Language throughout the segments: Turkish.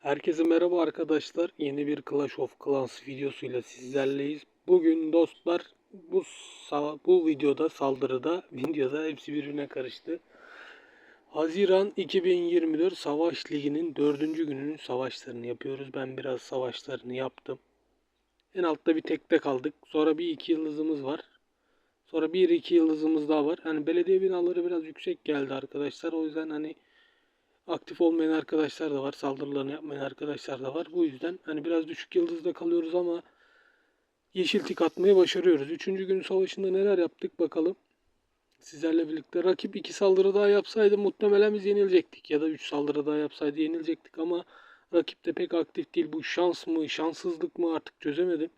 Herkese merhaba arkadaşlar. Yeni bir Clash of Clans videosuyla sizlerleyiz. Bugün dostlar bu bu videoda saldırıda videoda hepsi birbirine karıştı. Haziran 2024 Savaş Ligi'nin 4. gününün savaşlarını yapıyoruz. Ben biraz savaşlarını yaptım. En altta bir tekte kaldık. Sonra bir iki yıldızımız var. Sonra bir iki yıldızımız daha var. Hani belediye binaları biraz yüksek geldi arkadaşlar. O yüzden hani aktif olmayan arkadaşlar da var. Saldırılarını yapmayan arkadaşlar da var. Bu yüzden hani biraz düşük yıldızda kalıyoruz ama yeşil tik atmayı başarıyoruz. Üçüncü gün savaşında neler yaptık bakalım. Sizlerle birlikte rakip iki saldırı daha yapsaydı muhtemelen biz yenilecektik. Ya da üç saldırı daha yapsaydı yenilecektik ama rakip de pek aktif değil. Bu şans mı şanssızlık mı artık çözemedim.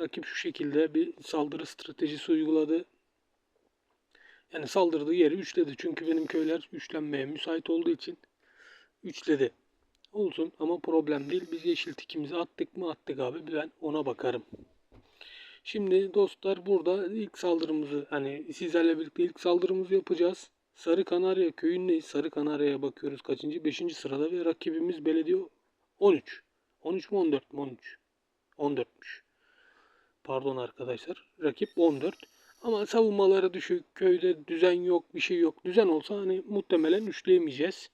Rakip şu şekilde bir saldırı stratejisi uyguladı. Yani saldırdığı yeri üçledi. Çünkü benim köyler üçlenmeye müsait olduğu için üçledi. Olsun ama problem değil. Biz yeşil tikimizi attık mı attık abi. Ben ona bakarım. Şimdi dostlar burada ilk saldırımızı hani sizlerle birlikte ilk saldırımızı yapacağız. Sarı Kanarya köyündeyiz. Sarı Kanarya'ya bakıyoruz kaçıncı? Beşinci sırada ve rakibimiz belediye 13. 13 mu 14 mi? 13. 14'müş. Pardon arkadaşlar. Rakip 14. Ama savunmaları düşük. Köyde düzen yok. Bir şey yok. Düzen olsa hani muhtemelen üçleyemeyeceğiz.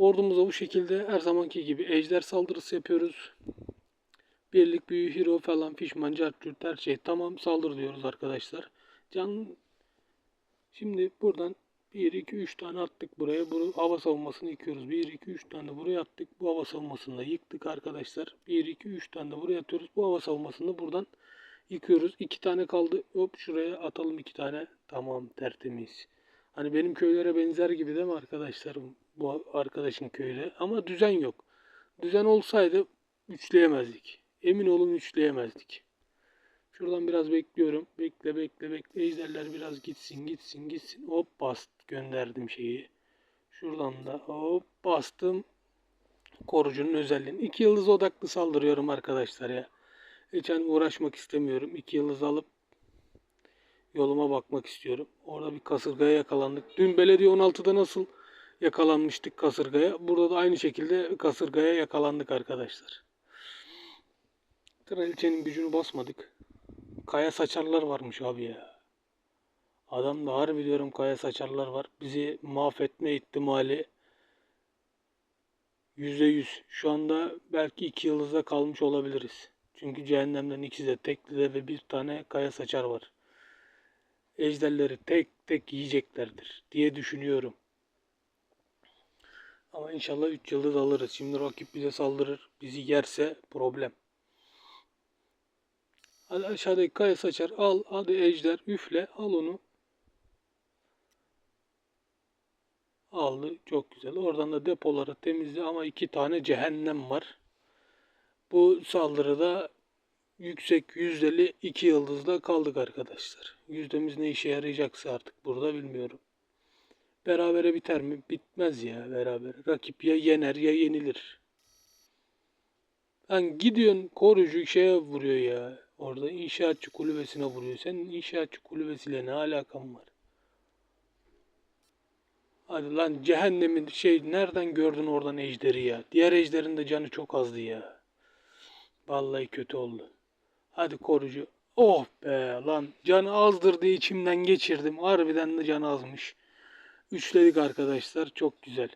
Ordumuza bu şekilde her zamanki gibi ejder saldırısı yapıyoruz. Birlik, büyü, hero falan, fişman, cartürt her şey tamam saldır diyoruz arkadaşlar. Can Şimdi buradan 1, 2, 3 tane attık buraya. Bu hava savunmasını yıkıyoruz. 1, 2, 3 tane buraya attık. Bu hava savunmasını da yıktık arkadaşlar. 1, 2, 3 tane de buraya atıyoruz. Bu hava savunmasını da buradan yıkıyoruz. 2 tane kaldı. Hop şuraya atalım 2 tane. Tamam tertemiz. Hani benim köylere benzer gibi değil mi arkadaşlarım? Bu arkadaşın köyü. Ama düzen yok. Düzen olsaydı üçleyemezdik. Emin olun üçleyemezdik. Şuradan biraz bekliyorum. Bekle bekle bekle. Ejderler biraz gitsin gitsin gitsin. Hop bast gönderdim şeyi. Şuradan da hop bastım. Korucunun özelliğini. İki yıldız odaklı saldırıyorum arkadaşlar ya. Hiç hani uğraşmak istemiyorum. İki yıldız alıp yoluma bakmak istiyorum. Orada bir kasırgaya yakalandık. Dün belediye 16'da nasıl yakalanmıştık kasırgaya. Burada da aynı şekilde kasırgaya yakalandık arkadaşlar. Kraliçenin gücünü basmadık. Kaya saçarlar varmış abi ya. Adamda harbi diyorum kaya saçarlar var. Bizi mahvetme ihtimali yüzde yüz. Şu anda belki iki yıldızda kalmış olabiliriz. Çünkü cehennemden ikisi de tekli ve bir tane kaya saçar var. Ejderleri tek tek yiyeceklerdir diye düşünüyorum. Ama inşallah 3 yıldız alırız. Şimdi rakip bize saldırır. Bizi yerse problem. Hadi aşağıdaki kaya saçar. Al. Hadi ejder. Üfle. Al onu. Aldı. Çok güzel. Oradan da depoları temizle ama iki tane cehennem var. Bu saldırıda yüksek yüzdeli iki yıldızda kaldık arkadaşlar. Yüzdemiz ne işe yarayacaksa artık burada bilmiyorum. Berabere biter mi? Bitmez ya beraber. Rakip ya yener ya yenilir. Lan gidiyorsun korucu şeye vuruyor ya. Orada inşaatçı kulübesine vuruyor. Senin inşaatçı kulübesiyle ne alakan var? Hadi lan cehennemin şey nereden gördün oradan ejderi ya? Diğer ejderin de canı çok azdı ya. Vallahi kötü oldu. Hadi korucu. Oh be lan canı azdır diye içimden geçirdim. Harbiden de canı azmış. Üçledik arkadaşlar. Çok güzel.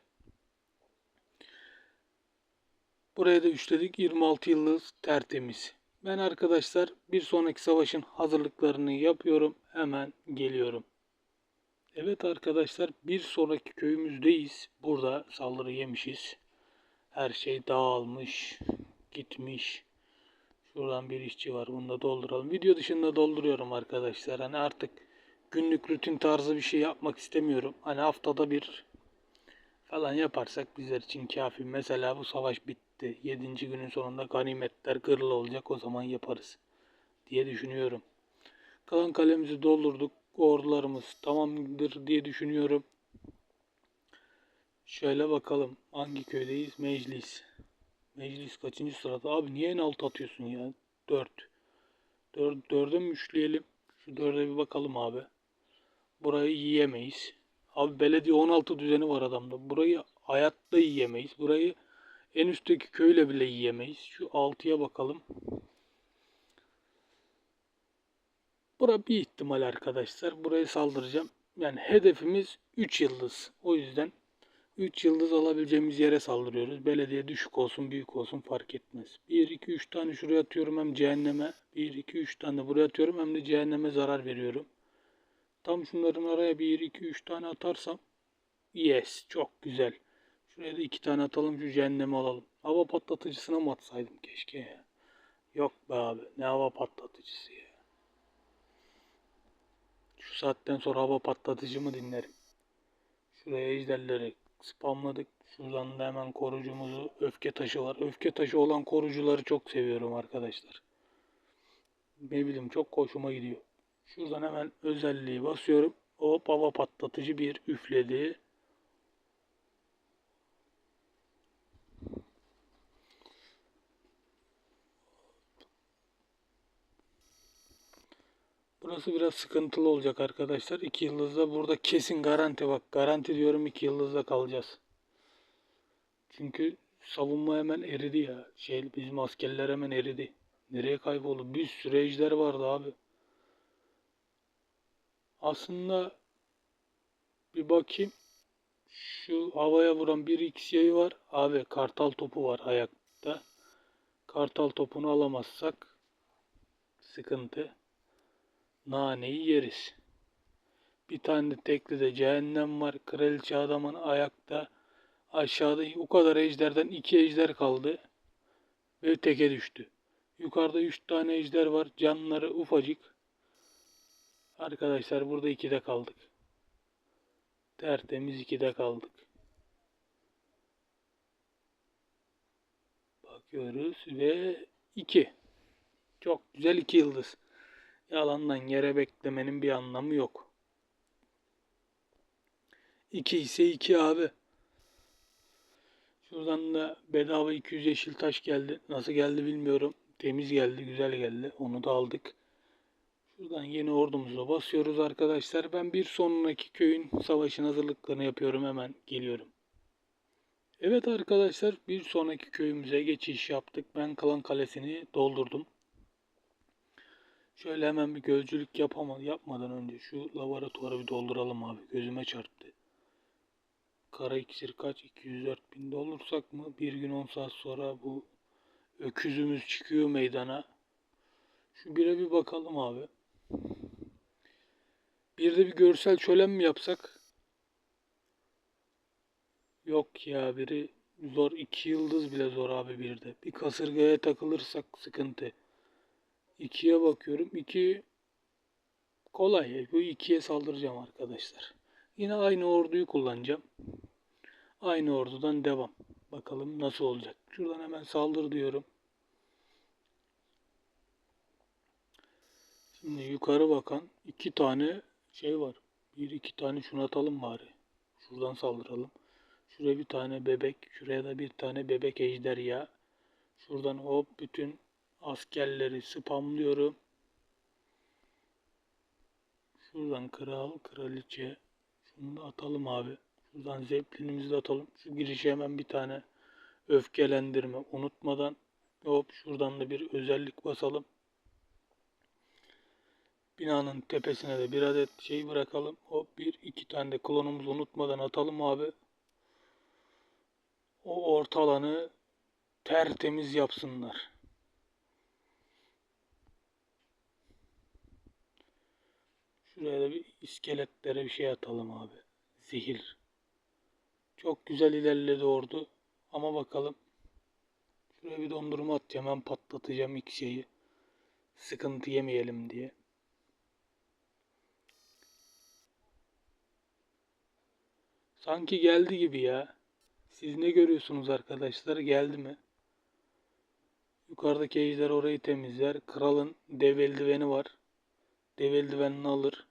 Buraya da üçledik. 26 yıldız tertemiz. Ben arkadaşlar bir sonraki savaşın hazırlıklarını yapıyorum. Hemen geliyorum. Evet arkadaşlar bir sonraki köyümüzdeyiz. Burada saldırı yemişiz. Her şey dağılmış, gitmiş. Şuradan bir işçi var. Bunu da dolduralım. Video dışında dolduruyorum arkadaşlar. Hani artık günlük rutin tarzı bir şey yapmak istemiyorum. Hani haftada bir falan yaparsak bizler için kafi. Mesela bu savaş bitti. 7. günün sonunda ganimetler kırılı olacak. O zaman yaparız diye düşünüyorum. Kalan kalemizi doldurduk. Ordularımız tamamdır diye düşünüyorum. Şöyle bakalım. Hangi köydeyiz? Meclis. Meclis kaçıncı sırada? Abi niye en alt atıyorsun ya? 4. 4 4'e mi üçleyelim? Şu 4'e bir bakalım abi. Burayı yiyemeyiz. Abi belediye 16 düzeni var adamda. Burayı hayatta yiyemeyiz. Burayı En üstteki köyle bile yiyemeyiz. Şu altıya bakalım. Bura bir ihtimal arkadaşlar. Buraya saldıracağım. Yani hedefimiz 3 yıldız. O yüzden 3 yıldız alabileceğimiz yere saldırıyoruz. Belediye düşük olsun büyük olsun fark etmez. 1, 2, 3 tane şuraya atıyorum hem cehenneme. 1, 2, 3 tane buraya atıyorum hem de cehenneme zarar veriyorum. Tam şunların araya 1, 2, 3 tane atarsam yes çok güzel. Şuraya da 2 tane atalım şu cehennemi alalım. Hava patlatıcısına mı atsaydım keşke ya. Yok be abi ne hava patlatıcısı ya. Şu saatten sonra hava patlatıcı mı dinlerim. Şuraya ejderleri spamladık. Şuradan da hemen korucumuzu öfke taşı var. Öfke taşı olan korucuları çok seviyorum arkadaşlar. Ne bileyim çok hoşuma gidiyor. Şuradan hemen özelliği basıyorum. Hop hava patlatıcı bir üfledi. Burası biraz sıkıntılı olacak arkadaşlar. 2 yıldızda burada kesin garanti bak. Garanti diyorum 2 yıldızda kalacağız. Çünkü savunma hemen eridi ya. Şey bizim askerler hemen eridi. Nereye kayboldu? Bir sürü ejder vardı abi. Aslında bir bakayım. Şu havaya vuran bir x yayı var. Abi kartal topu var ayakta. Kartal topunu alamazsak sıkıntı. Naneyi yeriz. Bir tane tekli de cehennem var. Kraliçe adamın ayakta. Aşağıda o kadar ejderden iki ejder kaldı. Ve teke düştü. Yukarıda üç tane ejder var. Canları ufacık. Arkadaşlar burada ikide kaldık. Tertemiz ikide kaldık. Bakıyoruz ve iki. Çok güzel iki yıldız. Yalandan yere beklemenin bir anlamı yok. 2 ise 2 abi. Şuradan da bedava 200 yeşil taş geldi. Nasıl geldi bilmiyorum. Temiz geldi, güzel geldi. Onu da aldık. Şuradan yeni ordumuza basıyoruz arkadaşlar. Ben bir sonraki köyün savaşın hazırlıklarını yapıyorum. Hemen geliyorum. Evet arkadaşlar bir sonraki köyümüze geçiş yaptık. Ben Kalan Kalesi'ni doldurdum. Şöyle hemen bir gözcülük yapama, yapmadan önce şu laboratuvarı bir dolduralım abi. Gözüme çarptı. Kara iksir kaç? 204 bin doldursak mı? Bir gün 10 saat sonra bu öküzümüz çıkıyor meydana. Şu bire bir bakalım abi. Bir de bir görsel şölen mi yapsak? Yok ya biri zor. iki yıldız bile zor abi bir de. Bir kasırgaya takılırsak sıkıntı. 2'ye bakıyorum. 2 kolay. Bu 2'ye saldıracağım arkadaşlar. Yine aynı orduyu kullanacağım. Aynı ordudan devam. Bakalım nasıl olacak. Şuradan hemen saldır diyorum. Şimdi yukarı bakan iki tane şey var. Bir iki tane şunu atalım bari. Şuradan saldıralım. Şuraya bir tane bebek. Şuraya da bir tane bebek ejderha. Şuradan hop bütün askerleri spamlıyorum. Şuradan kral, kraliçe. Şunu da atalım abi. Şuradan zeplinimizi de atalım. Şu girişe hemen bir tane öfkelendirme unutmadan. Hop şuradan da bir özellik basalım. Binanın tepesine de bir adet şey bırakalım. Hop bir iki tane de klonumuzu unutmadan atalım abi. O orta alanı tertemiz yapsınlar. Şuraya da bir iskeletlere bir şey atalım abi. Zehir. Çok güzel ilerledi ordu. Ama bakalım. Şuraya bir dondurma atacağım. Ben patlatacağım ilk şeyi. Sıkıntı yemeyelim diye. Sanki geldi gibi ya. Siz ne görüyorsunuz arkadaşlar? Geldi mi? Yukarıdaki ejder orayı temizler. Kralın dev eldiveni var. Dev eldivenini alır.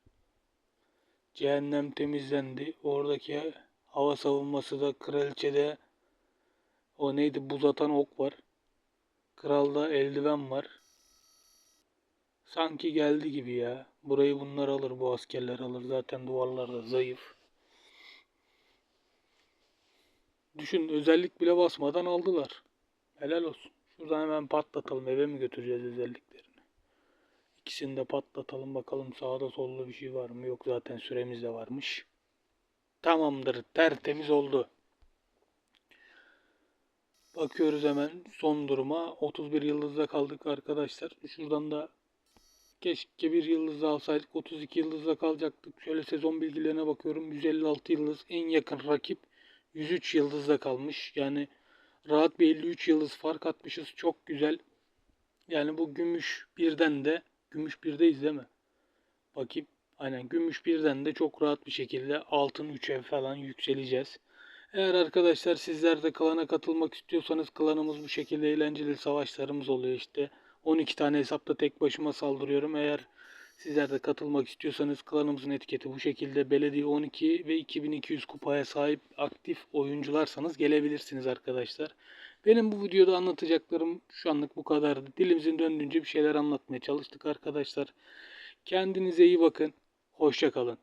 Cehennem temizlendi. Oradaki hava savunması da kraliçede o neydi buz atan ok var. Kralda eldiven var. Sanki geldi gibi ya. Burayı bunlar alır bu askerler alır. Zaten duvarlar da zayıf. Düşün özellik bile basmadan aldılar. Helal olsun. Şuradan hemen patlatalım. Eve mi götüreceğiz özelliklerini? İkisini de patlatalım bakalım sağda solda bir şey var mı? Yok zaten süremiz de varmış. Tamamdır. Tertemiz oldu. Bakıyoruz hemen son duruma. 31 yıldızda kaldık arkadaşlar. Şuradan da keşke bir yıldız alsaydık. 32 yıldızda kalacaktık. Şöyle sezon bilgilerine bakıyorum. 156 yıldız. En yakın rakip 103 yıldızda kalmış. Yani rahat bir 53 yıldız fark atmışız. Çok güzel. Yani bu gümüş birden de gümüş birdeyiz değil mi? Bakayım. Aynen gümüş birden de çok rahat bir şekilde altın 3'e falan yükseleceğiz. Eğer arkadaşlar sizler de klana katılmak istiyorsanız klanımız bu şekilde eğlenceli savaşlarımız oluyor işte. 12 tane hesapta tek başıma saldırıyorum. Eğer sizler de katılmak istiyorsanız klanımızın etiketi bu şekilde. Belediye 12 ve 2200 kupaya sahip aktif oyuncularsanız gelebilirsiniz arkadaşlar. Benim bu videoda anlatacaklarım şu anlık bu kadardı. Dilimizin döndüğünce bir şeyler anlatmaya çalıştık arkadaşlar. Kendinize iyi bakın. Hoşça kalın.